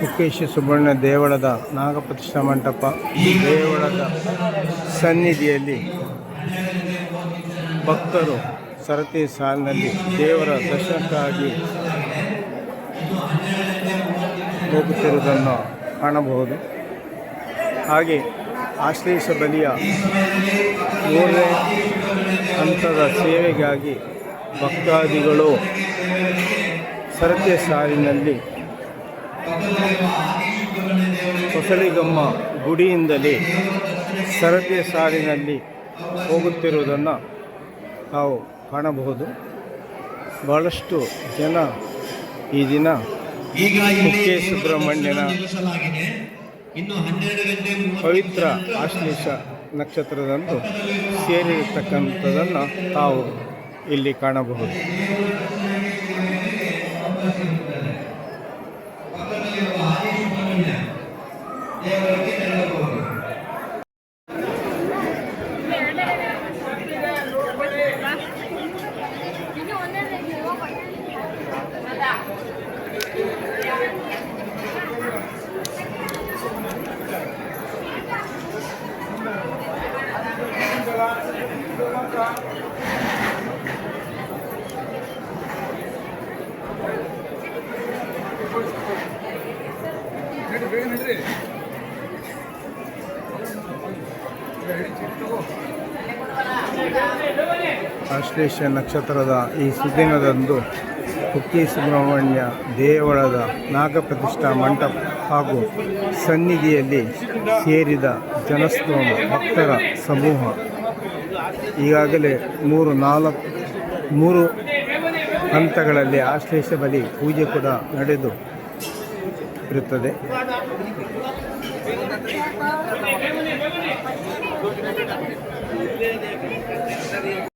ಕುಕ್ಕೇಶ ಸುಬ್ರಹ್ಮಣ್ಯ ದೇವಳದ ನಾಗಪ್ರತಿಷ್ಠಾ ಮಂಟಪ ದೇವಳದ ಸನ್ನಿಧಿಯಲ್ಲಿ ಭಕ್ತರು ಸರತಿ ಸಾಲಿನಲ್ಲಿ ದೇವರ ದರ್ಶನಕ್ಕಾಗಿ ಹೋಗುತ್ತಿರುವುದನ್ನು ಕಾಣಬಹುದು. ಹಾಗೆ ಆಶ್ಲೇಷ ಬಲಿಯ ಮೂರನೇ ಹಂತದ ಸೇವೆಗಾಗಿ ಭಕ್ತಾದಿಗಳು ಸರತಿ ಸಾಲಿನಲ್ಲಿ ಹೊಸಳಿಗಮ್ಮ ಗುಡಿಯಿಂದಲೇ ಸರತಿ ಸಾಲಿನಲ್ಲಿ ಹೋಗುತ್ತಿರುವುದನ್ನು ನಾವು ಕಾಣಬಹುದು. ಬಹಳಷ್ಟು ಜನ ಈ ದಿನ ಕುಕ್ಕೆ ಸುಬ್ರಹ್ಮಣ್ಯನ ಪವಿತ್ರ ಆಶ್ಲೇಷ ನಕ್ಷತ್ರದಂದು ಸೇರಿರತಕ್ಕಂಥದ್ದನ್ನು ತಾವು ಇಲ್ಲಿ ಕಾಣಬಹುದು. ಆಶ್ಲೇಷ ನಕ್ಷತ್ರದ ಈ ಸುದಿನದಂದು ಕುಕ್ಕಿ ಸುಬ್ರಹ್ಮಣ್ಯ ದೇವಳದ ನಾಗಪ್ರತಿಷ್ಠಾ ಮಂಟಪ ಹಾಗೂ ಸನ್ನಿಧಿಯಲ್ಲಿ ಸೇರಿದ ಜನಸ್ತೋಮ ಭಕ್ತರ ಸಮೂಹ. ಈಗಾಗಲೇ ಮೂರು ನಾಲ್ಕು ಮೂರು ಹಂತಗಳಲ್ಲಿ ಆಶ್ಲೇಷ ಬಲಿ ಪೂಜೆ ಕೂಡ ನಡೆದು ಇರುತ್ತದೆ.